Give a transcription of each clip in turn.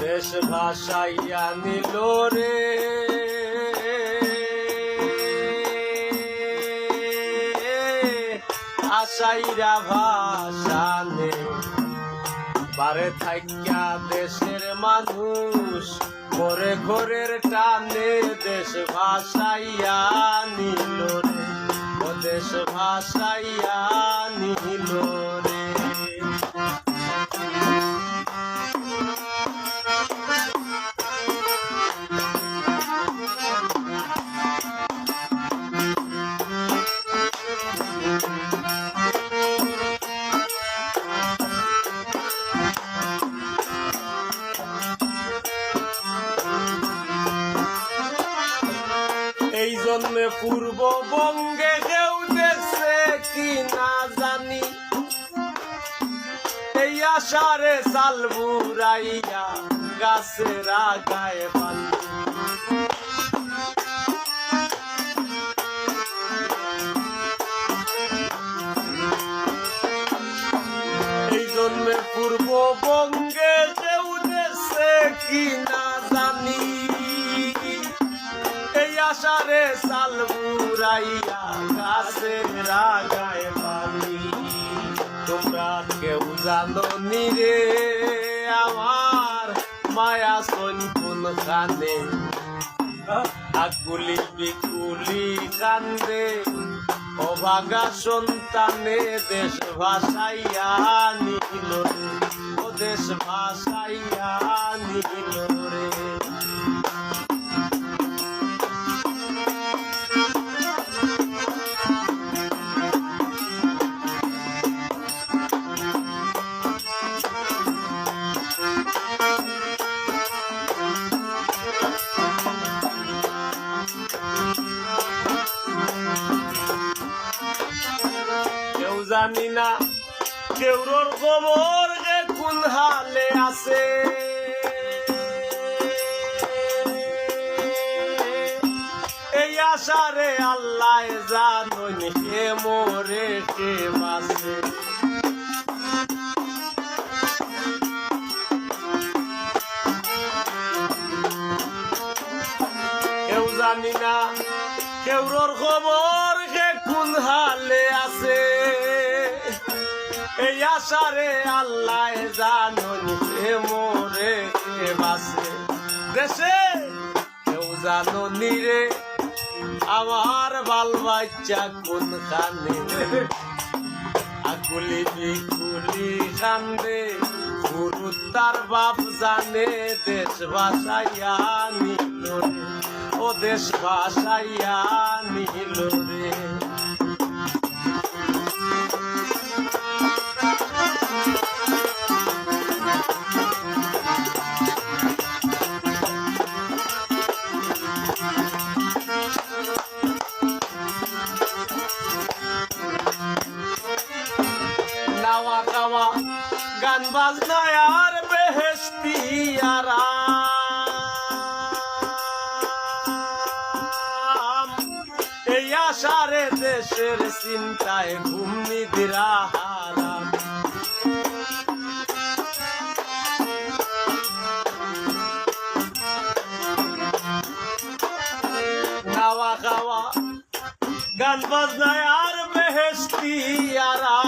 দেশ ভাষাইয়া নিল রে আশাইরা ভাষা নে বারে থাইকা দেশের মানুষ, ঘরে ঘরের টানে দেশ ভাষাইয়া নিল রে ও দেশ ভাষাইয়া নিল রে পূর্ববঙ্গে কেউ কি না জানি। এই আশারে সাল বুড়াইয়া গাছের আগায় পানি এই জন্মে পূর্ববঙ্গে কেউ দেখছে কি না জানি। আশারে সাল তোমরা কেউ জানো নি রে, আমার মায়া সন কোন। খানে আকুলি বিকুলি কান্দে অভাগা সন্তানে দেশ ভাষাইয়া নিল দেশ ভাষাইয়া নিল রে। জানি না। কেউর খবর যে কোন হালে আছে। এই আশারে আল্লাহ জানুন কে মোরে, কে বাসে কেউ জানি না কেউর খবর কে কোন হালে আছে। এই আশারে আল্লাহ জানুন কে মোরে কে বাসে। দেশে কেউ জানো নিরে আমার বাল বাচ্চা কোন খানে আগুলি বিকুলি কান্দে গুরু তার বাপ জানে দেশ ভাষাইয়া নিল রে। ও দেশ ভাষাইয়া নিল রে। নাওয়া গাওয়া গান বাজনা আর বেহেস্তি আরাম। এই আশারে দেশের চিন্তায় ঘুমনি দিরা হারাম নাওয়া গাওয়া গান বাজনায় আর বেহেস্তি আরাম।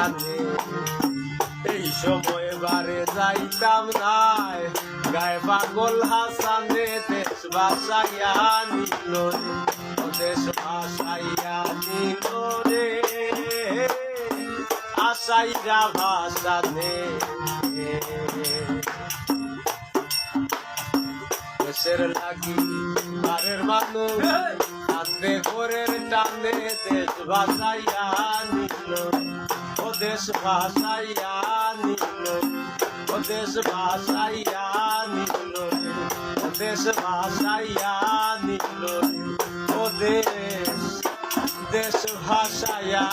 তালে এই সময় বারে যাইতাম নাই। গায়ে পাগল হাসানে দেশ বাসাইয়া নিল দেশ ভাসাইয়া নিল রে। আশাইরা ভাসানে দেশের লাগি বারের মানুষ দেহরের টানে দেশ ভাসাইয়া নিল দেশ ভাসাইয়া নিল, ও দেশ ভাসাইয়া নিল ও দেশ ভাসাইয়া নিল ও দেশ দেশ ভাসাইয়া